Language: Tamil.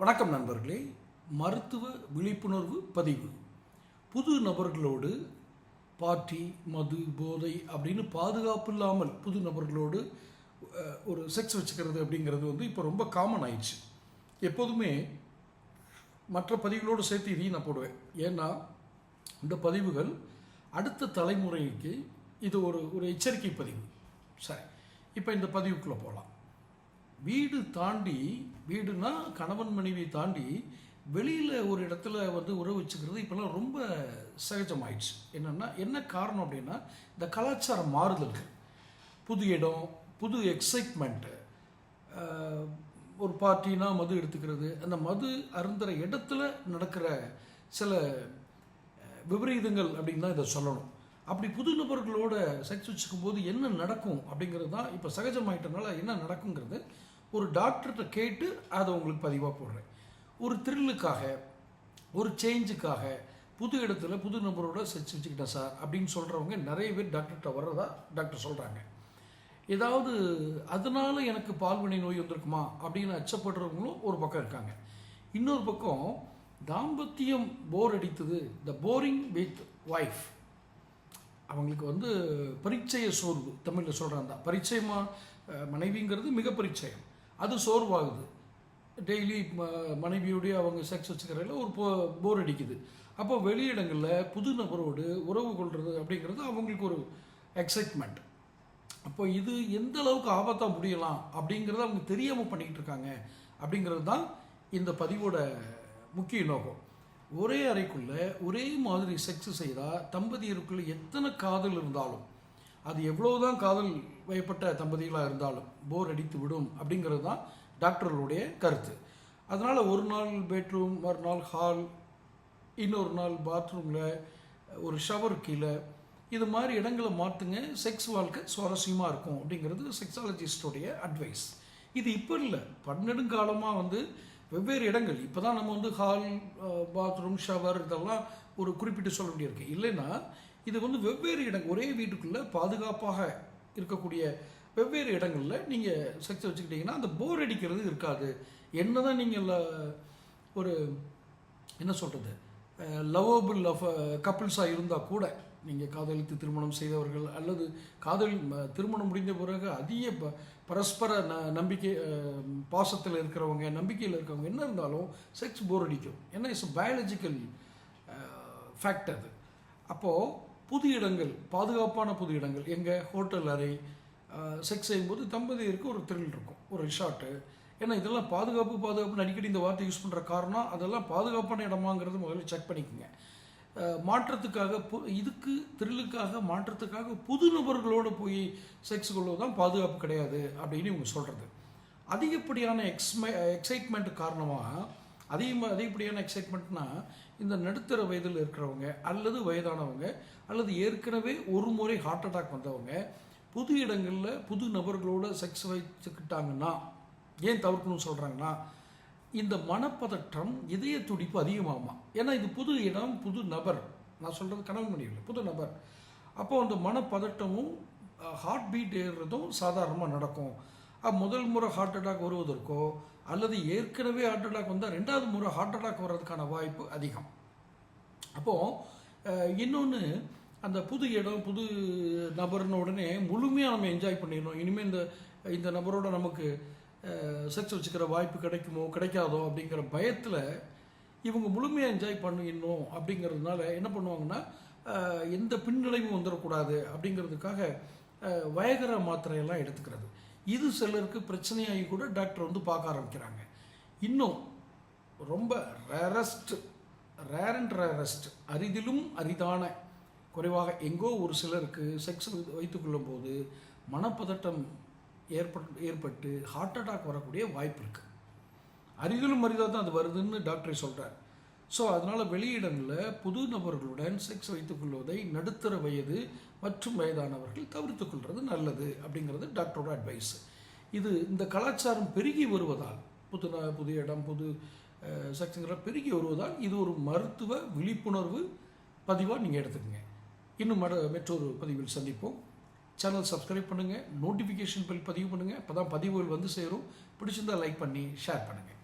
வணக்கம் நண்பர்களே. மருத்துவ விழிப்புணர்வு பதிவு. புது நபர்களோடு பார்ட்டி மது போதை அப்படின்னு பாதுகாப்பு இல்லாமல் புது நபர்களோடு ஒரு செக்ஸ் வச்சுக்கிறது அப்படிங்கிறது வந்து இப்போ ரொம்ப காமன் ஆயிடுச்சு. எப்போதுமே மற்ற பதிவுகளோடு சேர்த்து இதையும் நான் போடுவேன். ஏன்னா இந்த பதிவுகள் அடுத்த தலைமுறைக்கு இது ஒரு ஒரு எச்சரிக்கை பதிவு. சரி இப்போ இந்த பதிவுக்குள்ளே போகலாம். வீடு தாண்டி வீடுனா கணவன் மனைவி தாண்டி வெளியில் ஒரு இடத்துல வந்து உறவு வச்சுக்கிறது இப்போல்லாம் ரொம்ப சகஜமாயிடுச்சு. என்னென்னா என்ன காரணம் அப்படின்னா இந்த கலாச்சார மாறுதல்கள். புது இடம் புது எக்ஸைட்மெண்ட்டு ஒரு பார்ட்டினா மது எடுத்துக்கிறது. அந்த மது அருந்துற இடத்துல நடக்கிற சில விபரீதங்கள் அப்படின்னு தான் இதை சொல்லணும். அப்படி புது நபர்களோட செக்ஸ் வச்சுக்கும் போது என்ன நடக்கும் அப்படிங்கிறது தான் இப்போ சகஜமாயிட்டனால என்ன நடக்குங்கிறது ஒரு டாக்டர்கிட்ட கேட்டு அதை உங்களுக்கு பதிவாக போடுறேன். ஒரு த்ரில்லுக்காக ஒரு சேஞ்சுக்காக புது இடத்துல புது நபரோட செக்ஸ் வச்சுக்கிட்டேன் சார் அப்படின்னு சொல்கிறவங்க நிறைய பேர் டாக்டர்கிட்ட வர்றதா டாக்டர் சொல்கிறாங்க ஏதாவது அதனால எனக்கு பால்வினை நோய் வந்திருக்குமா அப்படின்னு அச்சப்படுறவங்களும் ஒரு பக்கம் இருக்காங்க. இன்னொரு பக்கம் தாம்பத்தியம் போர் அடித்தது த போரிங் வித் ஒய்ஃப் அவங்களுக்கு வந்து பரிச்சய சோர்வு தமிழில் சொல்கிறாங்க தான் பரிச்சயமாக மனைவிங்கிறது மிக பரிச்சயம் அது சோர்வாகுது. டெய்லி மனைவியுடைய அவங்க செக்ஸ் வச்சுக்கிறதுல ஒரு போ போர் அடிக்குது. அப்போ வெளியிடங்களில் புது நபரோடு உறவு கொள்வது அப்படிங்கிறது அவங்களுக்கு ஒரு எக்ஸைட்மெண்ட் அப்போ இது எந்த அளவுக்கு ஆபத்தாக முடியலாம் அப்படிங்கிறத அவங்க தெரியாமல் பண்ணிக்கிட்டு இருக்காங்க அப்படிங்கிறது தான் இந்த பதிவோட முக்கிய நோக்கம். ஒரே அறைக்குள்ளே ஒரே மாதிரி செக்ஸ் செய்தால் தம்பதியருக்குள்ளே எத்தனை காதல் இருந்தாலும். அது எவ்வளவுதான் காதல் வயப்பட்ட தம்பதிகளாக இருந்தாலும் போர் அடித்து விடும் அப்படிங்கிறது தான் டாக்டர்களுடைய கருத்து. அதனால் ஒரு நாள் பெட்ரூம் மறுநாள் ஹால் இன்னொரு நாள் பாத்ரூமில் ஒரு ஷவர் கீழே. இது மாதிரி இடங்களை மாற்றுங்க செக்ஸ் வாழ்க்கை சுவாரஸ்யமாக இருக்கும் அப்படிங்கிறது செக்ஸாலஜிஸ்டோடைய அட்வைஸ் இது இப்போ இல்லை பன்னெடுங்காலமாக வந்து வெவ்வேறு இடங்கள். இப்போ தான் நம்ம வந்து ஹால் பாத்ரூம் ஷவர் இதெல்லாம் ஒரு குறிப்பிட்டு சொல்ல வேண்டியிருக்கு. இல்லைன்னா இது வந்து வெவ்வேறு இடங்கள் ஒரே வீட்டுக்குள்ளே பாதுகாப்பாக இருக்கக்கூடிய வெவ்வேறு இடங்களில் நீங்கள் செக்ஸ் வச்சுக்கிட்டிங்கன்னா அந்த போர் அடிக்கிறது இருக்காது. என்ன தான் நீங்கள் ஒரு என்ன சொல்கிறது லவ்வபிள் லவ் கப்புள்ஸாக இருந்தால் கூட நீங்கள் காதலித்து திருமணம் செய்தவர்கள் அல்லது காதல் ம- திருமணம் முடிந்த பிறகு அதிக ப பரஸ்பர ந நம்பிக்கை பாசத்தில் இருக்கிறவங்க நம்பிக்கையில் இருக்கிறவங்க என்ன இருந்தாலும் செக்ஸ் போர் அடிக்கும். ஏன்னா இட்ஸ் பயாலஜிக்கல் ஃபேக்ட் அது. அப்போது புது இடங்கள் பாதுகாப்பான புது இடங்கள் எங்கள் ஹோட்டல் அறை செக்ஸ் செய்யும்போது தம்பதியருக்கு ஒரு த்ரில் இருக்கும் ஒரு ரிஷார்ட்டு ஏன்னா இதெல்லாம் பாதுகாப்பு பாதுகாப்புன்னு அடிக்கடி இந்த வார்த்தை யூஸ் பண்ணுற காரணம் அதெல்லாம் பாதுகாப்பான இடமாங்கிறது முதல்ல செக் பண்ணிக்கோங்க. மாற்றத்துக்காக பு இதுக்கு த்ரில்லுக்காக மாற்றத்துக்காக புது நபர்களோடு போய் செக்ஸ் கொள்வது தான் பாதுகாப்பு கிடையாது அப்படின்னு இவங்க சொல்கிறது அதிகப்படியான எக்ஸ்மை எக்ஸைட்மெண்ட் காரணமாக அதிகமாக அதிகப்படியான எக்ஸைட்மெண்ட்னா இந்த நடுத்தர வயதில் இருக்கிறவங்க அல்லது வயதானவங்க அல்லது ஏற்கனவே ஒரு முறை ஹார்ட் அட்டாக் வந்தவங்க புது இடங்களில் புது நபர்களோட செக்ஸ் வச்சுக்கிட்டாங்கன்னா ஏன் தவிர்க்கணும்னு சொல்கிறாங்கன்னா இந்த மனப்பதற்றம் இதய துடிப்பு அதிகமாகுமா? ஏன்னா இது புது இடம் புது நபர். நான் சொல்கிறது கனவு முடியல புது நபர். அப்போ அந்த மனப்பதட்டமும் ஹார்ட் பீட் ஏறுறதும் சாதாரணமாக நடக்கும். முதல் முறை ஹார்ட் அட்டாக் வருவதற்கோ அல்லது ஏற்கனவே ஹார்ட் அட்டாக் வந்தால் ரெண்டாவது முறை ஹார்ட் அட்டாக் வர்றதுக்கான வாய்ப்பு அதிகம். அப்போது இன்னொன்று அந்த புது இடம் புது நபர்னு உடனே முழுமையாக நம்ம என்ஜாய் பண்ணிடணும். இனிமேல் இந்த இந்த நபரோட நமக்கு செக்ஸ் வச்சுக்கிற வாய்ப்பு கிடைக்குமோ கிடைக்காதோ அப்படிங்கிற பயத்தில் இவங்க முழுமையாக என்ஜாய் பண்ணிடணும் அப்படிங்கிறதுனால என்ன பண்ணுவாங்கன்னா எந்த பின்னடைவும் வந்துடக்கூடாது அப்படிங்கிறதுக்காக வயகர மாத்திரையெல்லாம் எடுத்துக்கிறது. இது சிலருக்கு பிரச்சனையாகி கூட டாக்டர் வந்து பார்க்க ஆரம்பிக்கிறாங்க. இன்னும் ரொம்ப ரேரஸ்ட் ரேர் அண்ட் ரேரஸ்ட் அரிதிலும் அரிதான குறைவாக எங்கோ ஒரு சிலருக்கு செக்ஸ் வைத்துக்கொள்ளும் போது மனப்பதட்டம் ஏற்பட்டு ஏற்பட்டு ஹார்ட் அட்டாக் வரக்கூடிய வாய்ப்பு இருக்குது அரிதிலும் அரிதாக தான் அது வருதுன்னு டாக்டர் சொல்கிறார் ஸோ அதனால் வெளியிடங்களில் புது நபர்களுடன் செக்ஸ் வைத்துக்கொள்வதை நடுத்தர வயது மற்றும் வயதானவர்கள் தவிர்த்துக் கொள்வது நல்லது அப்படிங்கிறது டாக்டரோட அட்வைஸ் இது இந்த கலாச்சாரம் பெருகி வருவதால் புது புது இடம் புது செக்ஸுங்கிற பெருகி வருவதால் இது ஒரு மருத்துவ விழிப்புணர்வு பதிவாக நீங்கள் எடுத்துக்கங்க. இன்னும் மட மற்றொரு பதிவில் சந்திப்போம். சேனல் சப்ஸ்கிரைப் பண்ணுங்கள் நோட்டிஃபிகேஷன் பில் பதிவு பண்ணுங்கள் அப்போ தான் பதிவுகள் வந்து சேரும். பிடிச்சிருந்தா லைக் பண்ணி ஷேர் பண்ணுங்கள்